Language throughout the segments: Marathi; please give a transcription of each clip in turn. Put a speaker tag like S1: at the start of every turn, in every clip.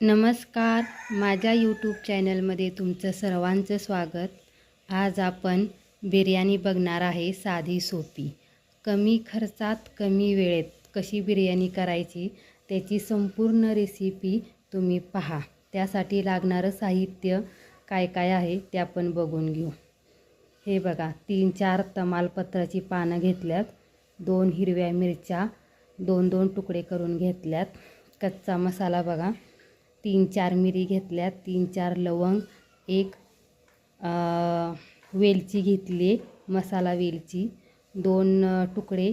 S1: नमस्कार. माझ्या यूट्यूब चॅनलमध्ये तुमचं सर्वांचं स्वागत. आज आपण बिर्याणी बघणार आहे साधी सोपी. कमी खर्चात कमी वेळेत कशी बिर्याणी करायची त्याची संपूर्ण रेसिपी तुम्ही पहा. त्यासाठी लागणारं साहित्य काय काय आहे ते आपण बघून घेऊ. हे बघा तीन चार तमालपत्राची पानं घेतल्यात. दोन हिरव्या मिरच्या दोन दोन तुकडे करून घेतल्यात. कच्चा मसाला बघा. तीन चार मिरी घेतल्यात तीन चार लवंग एक वेलची घेतली मसाला वेलची दोन तुकडे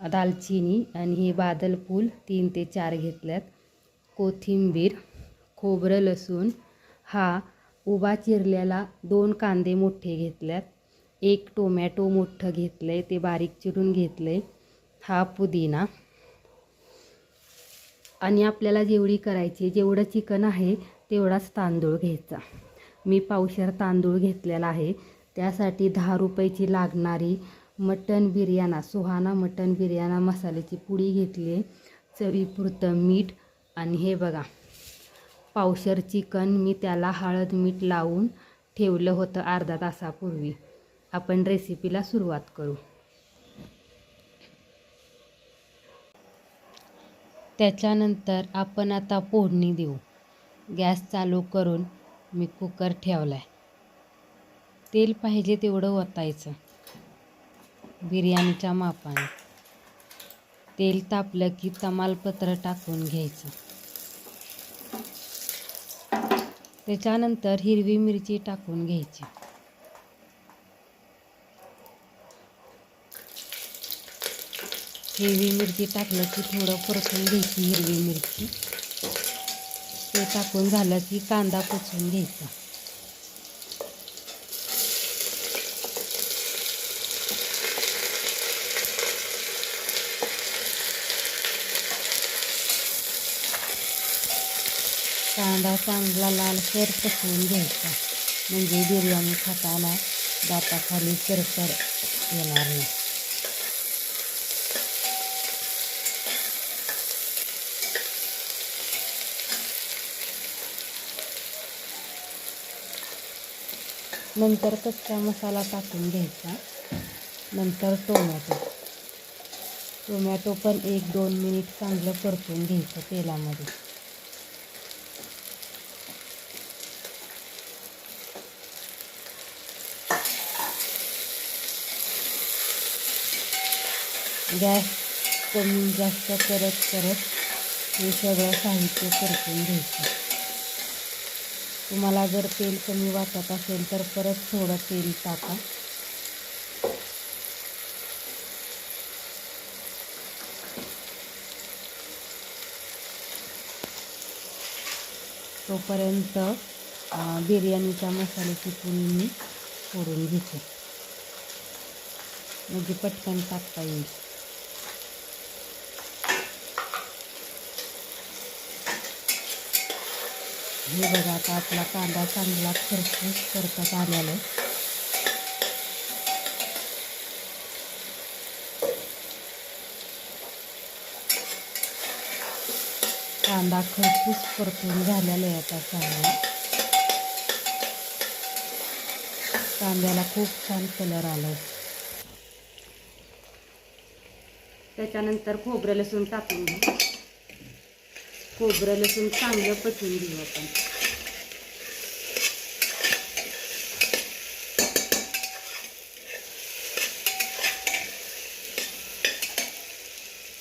S1: दालचिनी आणि हे बादल फूल तीन ते चार घेतल्यात. कोथिंबीर खोबरं लसूण हा उभा चिरलेला दोन कांदे मोठे घेतल्यात. एक टोमॅटो मोठं घेतलं आहे ते बारीक चिरून घेतलं आहे हा पुदिना आणि आपल्याला जेवढी करायची जेवढं चिकन आहे तेवढाच तांदूळ घ्यायचा. मी पावशर तांदूळ घेतलेला आहे. त्यासाठी दहा रुपयाची लागणारी मटन बिर्याणा सुहाना मटन बिर्याणा मसाल्याची पुडी घेतली आहे. चवीपुरतं मीठ आणि हे बघा पावशर चिकन मी त्याला हळद मीठ लावून ठेवलं होतं अर्धा तासापूर्वी. आपण रेसिपीला सुरुवात करू. त्याच्यानंतर आपण आता फोडणी देऊ. गॅस चालू करून मी कुकर ठेवला आहे तेल पाहिजे तेवढं ओतायचं. बिर्याणीच्या मापाने. तेल तापलं की तमालपत्र टाकून घ्यायचं. त्याच्यानंतर हिरवी मिरची टाकून घ्यायची. हिरवी मिरची टाकलं की थोडं परतून घ्यायची हिरवी मिरची. ते टाकून झालं की कांदा कुचून घ्यायचा. कांदा चांगला लालसर पसवून घ्यायचा. म्हणजे बिर्याणी खाताना दाताखाली सरसर येणार नाही. नंतर कच्चा मसाला टाकून घ्यायचा. नंतर टोमॅटो. टोमॅटो पण एक दोन मिनिट चांगलं परतून घ्यायचं तेलामध्ये. गॅस कमी जास्त करत करत हे सगळं साहित्य परतून घ्यायचं. तुम्हाला जर तेल कमी वाटत असेल तर परत थोडं तेल टाका. तोपर्यंत बिर्याणीच्या मसाल्याची पुरी मी फोडून घेते. म्हणजे पटकन टाकता येईल. हे बघा आता आपला कांदा चांगला खरपूस करतात आलेला आहे कांदा खरपूस परतून झालेला आहे आता चांगला कांद्याला खूप छान कलर आला आहे त्याच्यानंतर खोबरं लसूण टाकून घेऊ खोबरं लसूण चांगलं पचवून घेऊ आपण.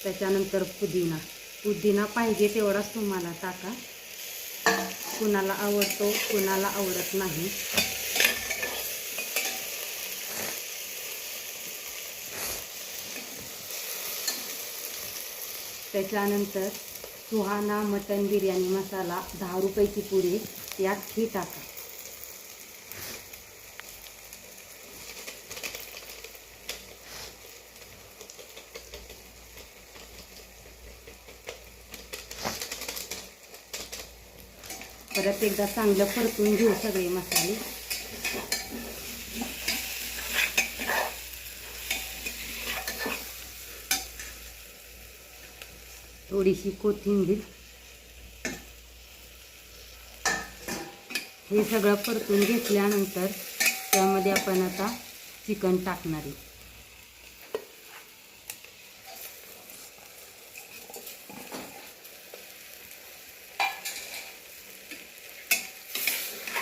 S1: त्याच्यानंतर पुदिना. पुदिना पाहिजे तेवढाच तुम्हाला टाका. कुणाला आवडतो कुणाला आवडत नाही. त्याच्यानंतर सुहाना मटन बिर्याणी मसाला दहा रुपयाची पुरी यात ही टाका. परत एकदा चांगलं परतून घेऊ सगळे मसाले. थोडीशी कोथिंबीर. हे सगळं परतून घेतल्यानंतर त्यामध्ये आपण आता चिकन टाकणार आहे.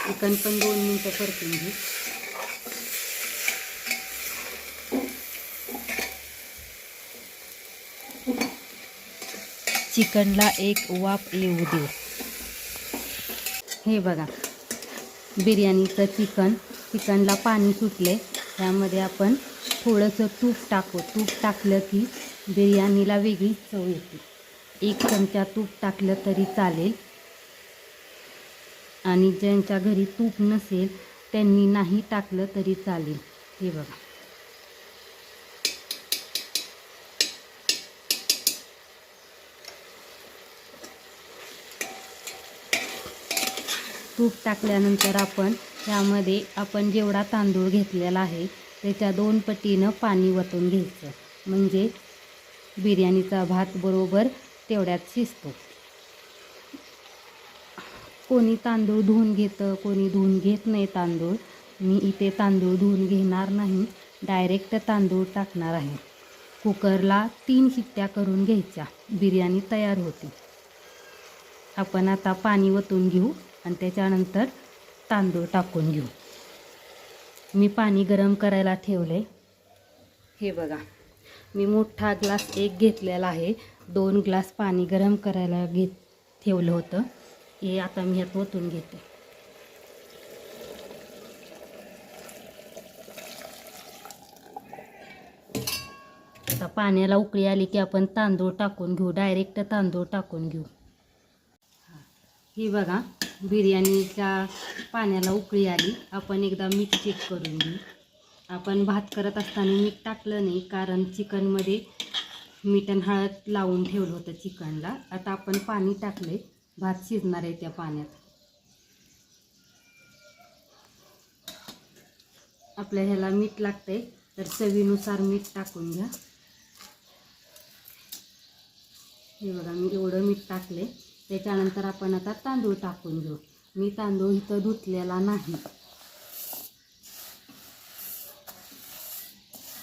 S1: चिकन पण दोन मिनटं परतून घेऊ चिकनला एक वाफ येऊ देऊ. हे बघा बिर्याणीचं चिकन. चिकनला पाणी सुटले त्यामध्ये आपण थोडंसं तूप टाकू. तूप टाकलं की बिर्याणीला वेगळी चव येते. एक चमचा तूप टाकलं तरी चालेल. आणि ज्यांच्या घरी तूप नसेल त्यांनी नाही टाकलं तरी चालेल. हे बघा. तूप टाकल्यानंतर आपण त्यामध्ये आपण जेवढा तांदूळ घेतलेला आहे त्याच्या दोन पटीनं पाणी वतून घ्यायचं. म्हणजे बिर्याणीचा भात बरोबर तेवढ्यात शिजतो. कोणी तांदूळ धुवून घेतं कोणी धुवून घेत नाही तांदूळ. मी इथे तांदूळ धुवून घेणार नाही डायरेक्ट तांदूळ टाकणार आहे. कुकरला तीन शिट्ट्या करून घ्यायच्या. बिर्याणी तयार होती. आपण आता पाणी वतून घेऊ. आणि त्याच्यानंतर तांदूळ टाकून घेऊ. मी पाणी गरम करायला ठेवले. हे बघा मी मोठा ग्लास एक घेतलेला आहे. दोन ग्लास पाणी गरम करायला घेत ठेवलं होतं. हे आता मी ह्यात ओतून घेते. आता पाण्याला उकळी आली की आपण तांदूळ टाकून घेऊ. डायरेक्ट तांदूळ टाकून घेऊ. ही बघा बिर्याणीच्या पाण्याला उकळी आली. आपण एकदा मीठ चेक करून घेऊ. आपण भात करत असताना मीठ टाकलं नाही कारण चिकनमध्ये मीठ आणि हळद लावून ठेवलं होतं चिकनला. आता आपण पाणी टाकले भात शिजणार आहे त्या पाण्यात. आपल्या ह्याला मीठ लागतंय. तर चवीनुसार मीठ टाकून घ्या. हे बघा मी एवढं मीठ टाकले त्याच्यानंतर आपण आता तांदूळ टाकून घेऊ. मी तांदूळ इथं धुतलेला नाही.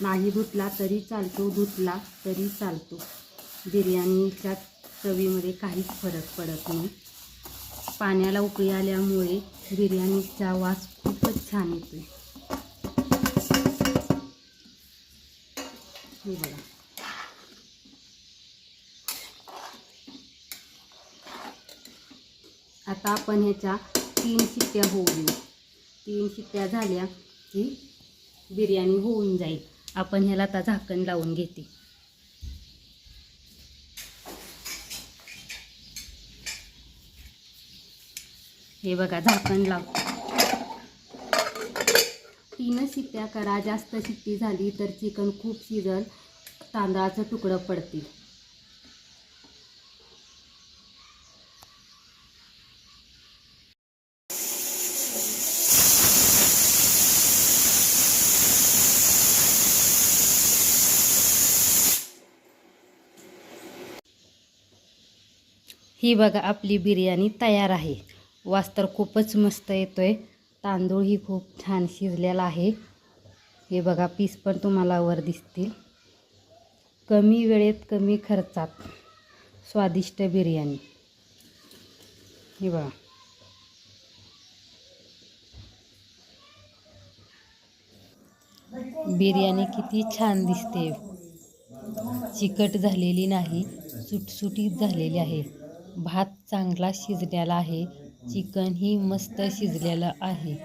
S1: नाही धुतला तरी चालतो धुतला तरी चालतो. बिर्याणीच्या चवीमध्ये काहीच फरक पडत नाही. पाण्याला उकळी आल्यामुळे बिर्याणीचा वास खूपच छान येतोय. हे बघा. आता आपण ह्याच्या तीन शिट्ट्या होऊ देऊ. तीन शिट्ट्या झाल्या की बिर्याणी होऊन जाईल. आपण ह्याला आता झाकण लावून घेते. हे बघा झाकण लाव. तीनच शिट्ट्या करा जास्त शिट्टी झाली तर चिकन खूप शिजल तांदळाचं तुकडं पडतील. ही बघा आपली बिर्याणी तयार आहे. वास तर खूपच मस्त येतोय. तांदूळ ही खूप छान शिजलेला आहे. हे बघा पीस पण तुम्हाला वर दिसतील. कमी वेळेत कमी खर्चात स्वादिष्ट बिर्याणी. हे बघा. बिर्याणी किती छान दिसते. चिकट झालेली नाही सुटसुटीत झालेली आहे. भात चांगला शिजलेला आहे. चिकनही मस्त शिजलेलं आहे.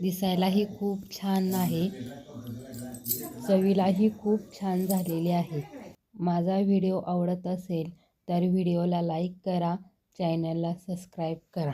S1: दिसायलाही खूप छान आहे. चवीलाही खूप छान झालेली आहे. माझा व्हिडिओ आवडत असेल तर व्हिडिओला लाईक करा. चॅनलला सबस्क्राईब करा.